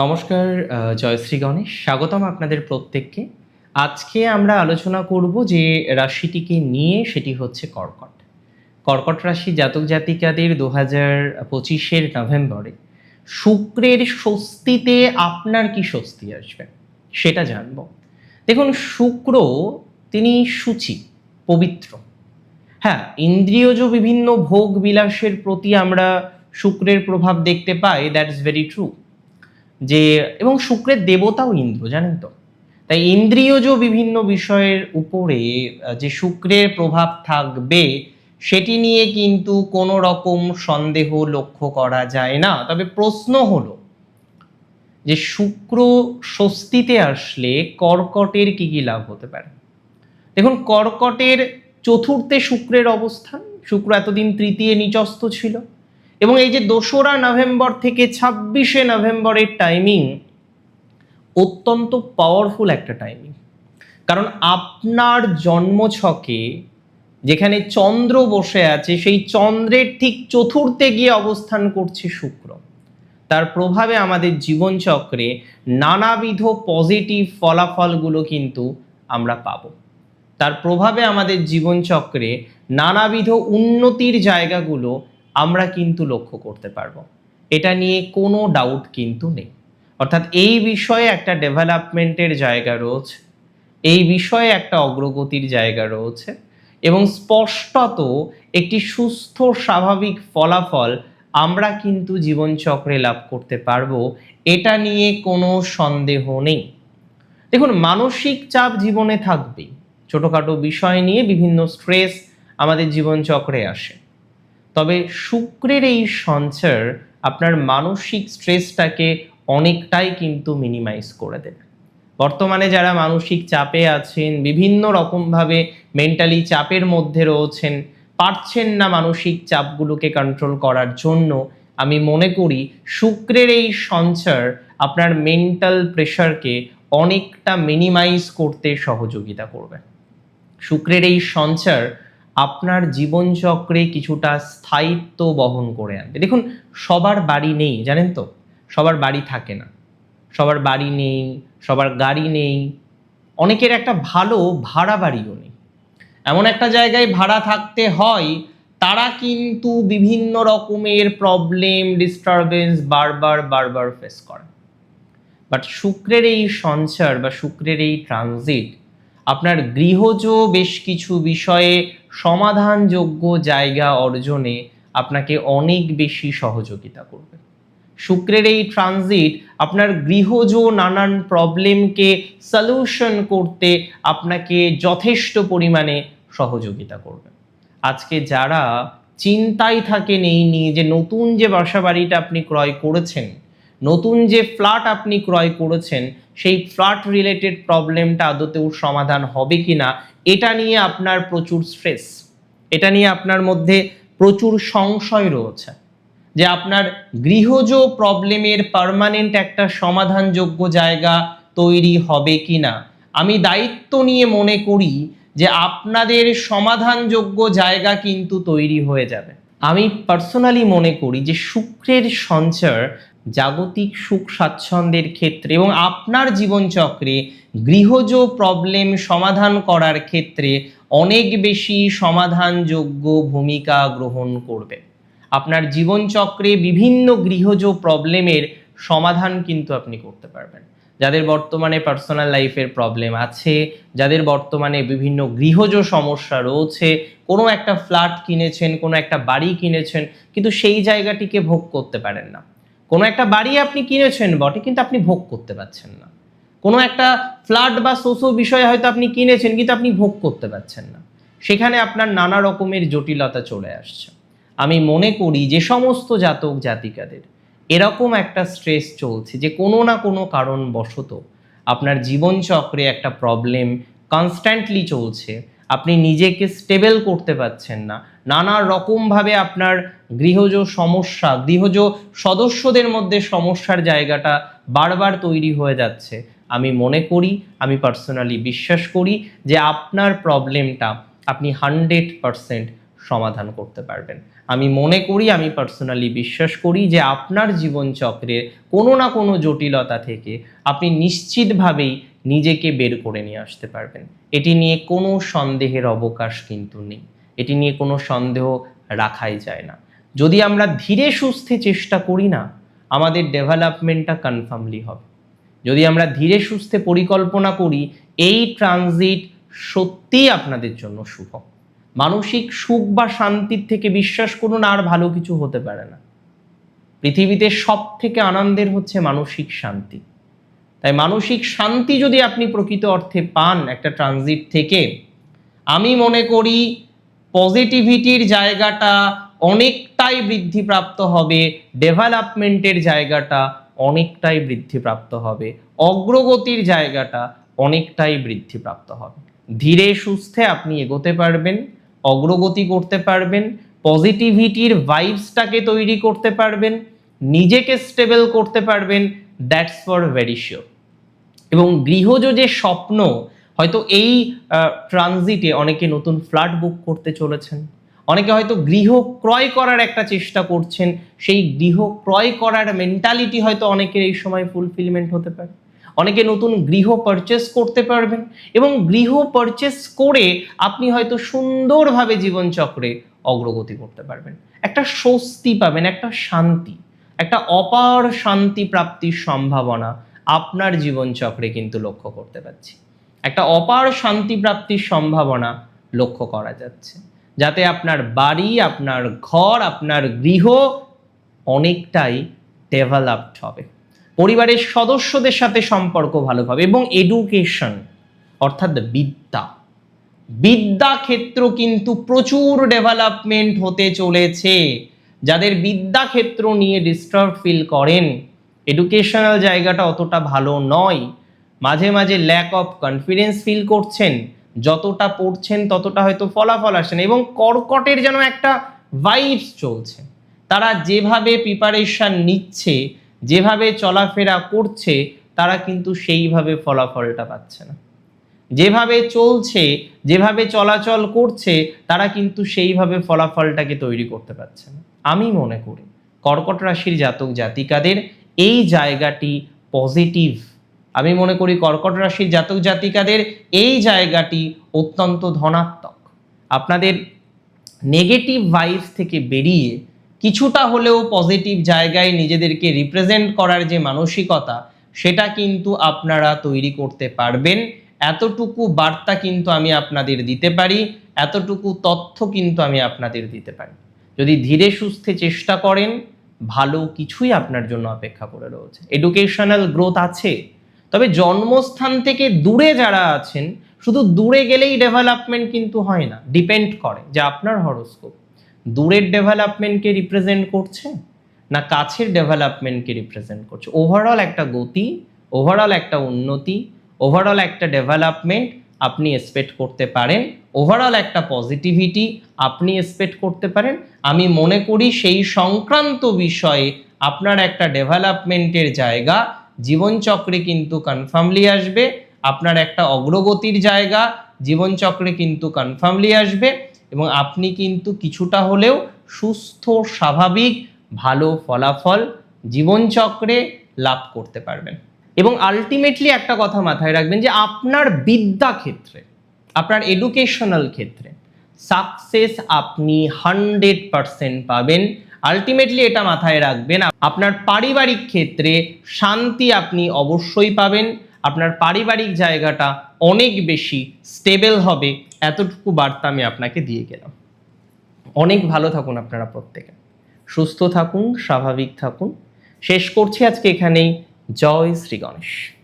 নমস্কার জয়শ্রী গণেশ। স্বাগতম আপনাদের প্রত্যেককে। আজকে আমরা আলোচনা করব যে রাশিটিকে নিয়ে সেটি হচ্ছে কর্কট। কর্কট রাশি জাতক জাতিকাদের দু হাজার পঁচিশের নভেম্বরে শুক্রের স্বস্তিতে আপনার কি স্বস্তি আসবে? সেটা জানব। দেখুন, শুক্র তিনি সূচি, পবিত্র। হ্যাঁ ইন্দ্রিয়জ বিভিন্ন ভোগ বিলাসের প্রতি আমরা শুক্রের প্রভাব দেখতে পাই দ্যাটস ভেরি ট্রু যে, এবং শুক্রের দেবতাও ইন্দ্র, জানেন তো? তাই ইন্দ্রিয়জ বিভিন্ন বিষয়ের উপরে যে শুক্রের প্রভাব থাকবে, সেটি নিয়ে কিন্তু কোনো রকম সন্দেহ লক্ষ্য করা যায় না। তবে প্রশ্ন হলো যে, শুক্র স্বস্তিতে আসলে কর্কটের কি কি লাভ হতে পারে? দেখুন, কর্কটের চতুর্থে শুক্রের অবস্থান, শুক্র এতদিন তৃতীয় নিচস্থ ছিল। এবং এই যে দোসরা নভেম্বর থেকে ছাব্বিশে নভেম্বরের টাইমিং অত্যন্ত পাওয়ারফুল একটা টাইমিং কারণ আপনার জন্মছকে যেখানে চন্দ্র বসে আছে, সেই চন্দ্রের ঠিক চতুর্থে গিয়ে অবস্থান করছে শুক্র। তার প্রভাবে আমাদের জীবনচক্রে নানাবিধ পজিটিভ ফলাফলগুলো কিন্তু আমরা পাবো। তার প্রভাবে আমাদের জীবনচক্রে নানাবিধ উন্নতির জায়গাগুলো আমরা কিন্তু লক্ষ্য করতে পারব। এটা নিয়ে কোনো ডাউট কিন্তু নেই। অর্থাৎ এই বিষয়ে একটা ডেভেলপমেন্টের জায়গা রয়েছে, এই বিষয়ে একটা অগ্রগতির জায়গা রয়েছে এবং স্পষ্টত একটি সুস্থ, স্বাভাবিক ফলাফল আমরা কিন্তু জীবনচক্রে লাভ করতে পারব, এটা নিয়ে কোনো সন্দেহ নেই। দেখুন, মানসিক চাপ জীবনে থাকবেই। ছোটোখাটো বিষয় নিয়ে বিভিন্ন স্ট্রেস আমাদের জীবনচক্রে আসে। তবে শুক্রের এই সঞ্চার আপনার মানসিক স্ট্রেসটাকে অনেকটাই কিন্তু মিনিমাইজ করে দেবে। বর্তমানে যারা মানসিক চাপে আছেন, বিভিন্ন রকমভাবে মেন্টালি চাপের মধ্যে রয়েছেন, পারছেন না মানসিক চাপগুলোকে কন্ট্রোল করার জন্য, আমি মনে করি শুক্রের এই সঞ্চার আপনার মেন্টাল প্রেশারকে অনেকটা মিনিমাইজ করতে সহযোগিতা করবে। শুক্রের এই সঞ্চার আপনার জীবনচক্রে কিছুটা স্থায়িত্ব বহন করে আনবে দেখুন, সবার বাড়ি নেই, জানেন তো? সবার বাড়ি থাকে না। সবার বাড়ি নেই, সবার গাড়ি নেই। অনেকের একটা ভালো ভাড়া বাড়িও নেই। এমন একটা জায়গায় ভাড়া থাকতে হয়, তারা কিন্তু বিভিন্ন রকমের প্রবলেম ডিস্টারবেন্স বারবার বারবার ফেস করে। বাট শুক্রের এই সঞ্চার বা শুক্রের এই ট্রানজিট আপনার গৃহজ বেশ কিছু বিষয়ে সমাধানযোগ্য জায়গা অর্জনে আপনাকে অনেক বেশি সহযোগিতা করবে। শুক্রের এই ট্রানজিট আপনার গৃহজ নানান প্রবলেমকে সলিউশন করতে আপনাকে যথেষ্ট পরিমাণে সহযোগিতা করবে। আজকে যারা চিন্তায় থাকেন এই নিয়ে যে নতুন যে বাসা বাড়িটা আপনি ক্রয় করেছেন, নতুন যে ফ্ল্যাট আপনি ক্রয় করেছেন সেই ফ্লাট রিলেটেড প্রবলেমটা আদতেও সমাধান হবে কি না এটা নিয়ে আপনার প্রচুর স্ট্রেস। এটা নিয়ে আপনার মধ্যে প্রচুর সংশয় রয়েছে যে আপনার গৃহজ প্রবলেমের পার্মানেন্ট একটা সমাধানযোগ্য জায়গা তৈরি হবে কি না আমি দায়িত্ব নিয়ে মনে করি যে আপনাদের সমাধানযোগ্য জায়গা কিন্তু তৈরি হয়ে যাবে। আমি পার্সোনালি মনে করি যে শুক্রের সঞ্চার জাগতিক সুখ স্বাচ্ছন্দ্যের ক্ষেত্রে এবং আপনার জীবনচক্রে গৃহজ প্রবলেম সমাধান করার ক্ষেত্রে অনেক বেশি সমাধানযোগ্য ভূমিকা গ্রহণ করবে। আপনার জীবনচক্রে বিভিন্ন গৃহজ প্রবলেমের সমাধান কিন্তু আপনি করতে পারবেন। যাদের বর্তমানে পার্সোনাল লাইফের প্রবলেম আছে, যাদের বর্তমানে বিভিন্ন গৃহজ সমস্যা রয়েছে, কোনো একটা ফ্ল্যাট কিনেছেন, কোনো একটা বাড়ি কিনেছেন, কিন্তু সেই জায়গাটিকে ভোগ করতে পারেন না। কোনো একটা বাড়ি আপনি কিনেছেন বটে, কিন্তু আপনি ভোগ করতে পারছেন না। কোনো একটা ফ্ল্যাট বা সোসো বিষয়ে হয়তো আপনি কিনেছেন, কিন্তু আপনি ভোগ করতে পারছেন না। সেখানে আপনার নানা রকমের জটিলতা চলে আসছে। আমি মনে করি যে সমস্ত জাতক জাতিকাদের এরকম একটা স্ট্রেস চলছে যে কোনো না কোনো কারণ কারণবশত আপনার জীবনচক্রে একটা প্রবলেম কনস্ট্যান্টলি চলছে। আপনি নিজেকে স্টেবল করতে পারছেন না। নানা রকমভাবে আপনার গৃহজ সমস্যা, গৃহজ সদস্যদের মধ্যে সমস্যার জায়গাটা বারবার তৈরি হয়ে যাচ্ছে। আমি মনে করি, আমি পার্সোনালি বিশ্বাস করি যে আপনার প্রবলেমটা আপনি হান্ড্রেড পারসেন্ট সমাধান করতে পারবেন। আমি মনে করি, আমি পার্সোনালি বিশ্বাস করি যে আপনার জীবনচক্রের কোনো না কোনো জটিলতা থেকে আপনি নিশ্চিতভাবেই নিজেকে বের করে নিয়ে আসতে পারবেন। এটি নিয়ে কোনো সন্দেহের অবকাশ কিন্তু নেই। এটি নিয়ে কোনো সন্দেহ রাখাই যায় না। যদি আমরা ধীরে সুস্থে চেষ্টা করি না, আমাদের ডেভেলপমেন্টটা কনফার্মলি হবে। যদি আমরা ধীরে সুস্থে পরিকল্পনা করি, এই ট্রানজিট সত্যিই আপনাদের জন্য শুভ। মানসিক সুখ বা শান্তির থেকে বিশ্বাস করুন, আর ভালো কিছু হতে পারে না। পৃথিবীতে সব থেকে আনন্দের হচ্ছে মানসিক শান্তি। তাই মানসিক শান্তি যদি আপনি প্রকৃত অর্থে পান একটা ট্রানজিট থেকে, আমি মনে করি পজিটিভিটির জায়গাটা অনেকটাই বৃদ্ধিপ্রাপ্ত হবে ডেভেলপমেন্টের জায়গাটা অনেকটাই বৃদ্ধিপ্রাপ্ত হবে, অগ্রগতির জায়গাটা অনেকটাই বৃদ্ধিপ্রাপ্ত হবে। ধীরে সুস্থে আপনি এগোতে পারবেন, অগ্রগতি করতে পারবেন পজিটিভিটির ভাইবসটাকে তৈরি করতে পারবেন, নিজেকে স্টেবল করতে পারবেন দ্যাটস ফর ভেরি শিওর এবং গৃহজ যে স্বপ্ন হয়তো এই ট্রানজিটে অনেকে নতুন ফ্ল্যাট বুক করতে চলেছেন। অনেকে হয়তো গৃহ ক্রয় করার একটা চেষ্টা করছেন, সেই গৃহ ক্রয় করার মেন্টালিটি হয়তো অনেকের এই সময় ফুলফিলমেন্ট হতে পারে। অনেকে নতুন গৃহ পারচেস করতে পারবেন এবং গৃহ পারচেস করে আপনি হয়তো সুন্দরভাবে জীবনচক্রে অগ্রগতি করতে পারবেন। একটা স্বস্তি পাবেন, একটা শান্তি, একটা অপার শান্তি প্রাপ্তির সম্ভাবনা আপনার জীবনচক্রে কিন্তু লক্ষ্য করতে পারছি। একটা অপার শান্তি প্রাপ্তির সম্ভাবনা লক্ষ্য করা যাচ্ছে। যাতে আপনার বাড়ি, আপনার ঘর, আপনার গৃহ অনেকটাই ডেভেলপড হবে। পরিবারের সদস্যদের সাথে সম্পর্ক ভালো হবে এবং এডুকেশন অর্থাৎ বিদ্যা। বিদ্যা ক্ষেত্র কিন্তু প্রচুর ডেভেলপমেন্ট হতে চলেছে। যাদের বিদ্যা ক্ষেত্র নিয়ে ডিস্টার্ব ফিল করেন এডুকেশনাল জায়গাটা অতটা ভালো নয়। মাঝে মাঝে ল্যাক অফ কনফিডেন্স ফিল করছেন, যতটা পড়ছেন ততটা হয়তো ফলাফল আসে না এবং কর্কটের যেন একটা ভাইবস চলছে। তারা যেভাবে প্রিপারেশন নিচ্ছে, যেভাবে চলাফেরা করছে, তারা কিন্তু সেইভাবে ফলাফলটা পাচ্ছে না। যেভাবে চলছে, যেভাবে চলাচল করছে, তারা কিন্তু সেইভাবে ফলাফলটাকে তৈরি করতে পারছে না। আমি মনে করি, কর্কট রাশির জাতক জাতিকাদের এই জায়গাটি পজিটিভ আমি মনে করি কর্কট রাশির জাতক জাতিকাদের এই জায়গাটি অত্যন্ত ধনাত্মক। আপনাদের নেগেটিভ ভাইবস থেকে বেরিয়ে কিছুটা হলেও পজিটিভ জায়গায় নিজেদেরকে রিপ্রেজেন্ট করার যে মানসিকতা, সেটা কিন্তু আপনারা তৈরি করতে পারবেন। এতটুকু বার্তা কিন্তু আমি আপনাদের দিতে পারি, এতটুকু তথ্য কিন্তু আমি আপনাদের দিতে পারি। যদি ধীরে সুস্থে চেষ্টা করেন, ভালো কিছুই আপনার জন্য অপেক্ষা করে রয়েছে। এডুকেশনাল গ্রোথ আছে। তবে জন্মস্থান থেকে দূরে যারা আছেন, শুধু দূরে গেলেই ডেভেলপমেন্ট কিন্তু হয় না ডিপেন্ড করে যে আপনার হরস্কোপ দূরের ডেভেলপমেন্টকে রিপ্রেজেন্ট করছে না কাছের ডেভেলপমেন্টকে রিপ্রেজেন্ট করছে? ওভারঅল একটা গতি ওভারঅল একটা উন্নতি ওভারঅল একটা ডেভেলপমেন্ট আপনি এক্সপেক্ট করতে পারেন ওভারঅল একটা পজিটিভিটি আপনি এক্সপেক্ট করতে পারেন। আমি মনে করি সেই সংক্রান্ত বিষয়ে আপনার একটা ডেভেলপমেন্টের জায়গা জীবনচক্রে কিন্তু কনফার্মলি আসবে, আপনার একটা অগ্রগতির জায়গা, জীবনচক্রে কিন্তু কনফার্মলি আসবে এবং আপনি কিন্তু কিছুটা হলেও সুস্থ, স্বাভাবিক, ভালো ফলাফল জীবনচক্রে লাভ করতে পারবেন। এবং আলটিমেটলি একটা কথা মাথায় রাখবেন যে আপনার বিদ্যা ক্ষেত্রে, আপনার এডুকেশনাল ক্ষেত্রে সাকসেস আপনি হান্ড্রেড পারসেন্ট পাবেন। আলটিমেটলি এটা মাথায় রাখবেন, আপনার পারিবারিক ক্ষেত্রে শান্তি আপনি অবশ্যই পাবেন, আপনার পারিবারিক জায়গাটা অনেক বেশি স্টেবল হবে, এতটুকু বার্তা আমি আপনাকে দিয়ে গেলাম। অনেক ভালো থাকুন আপনারা প্রত্যেকে। সুস্থ থাকুন, স্বাভাবিক থাকুন। শেষ করছি আজকে এখানেই। জয় শ্রী গণেশ।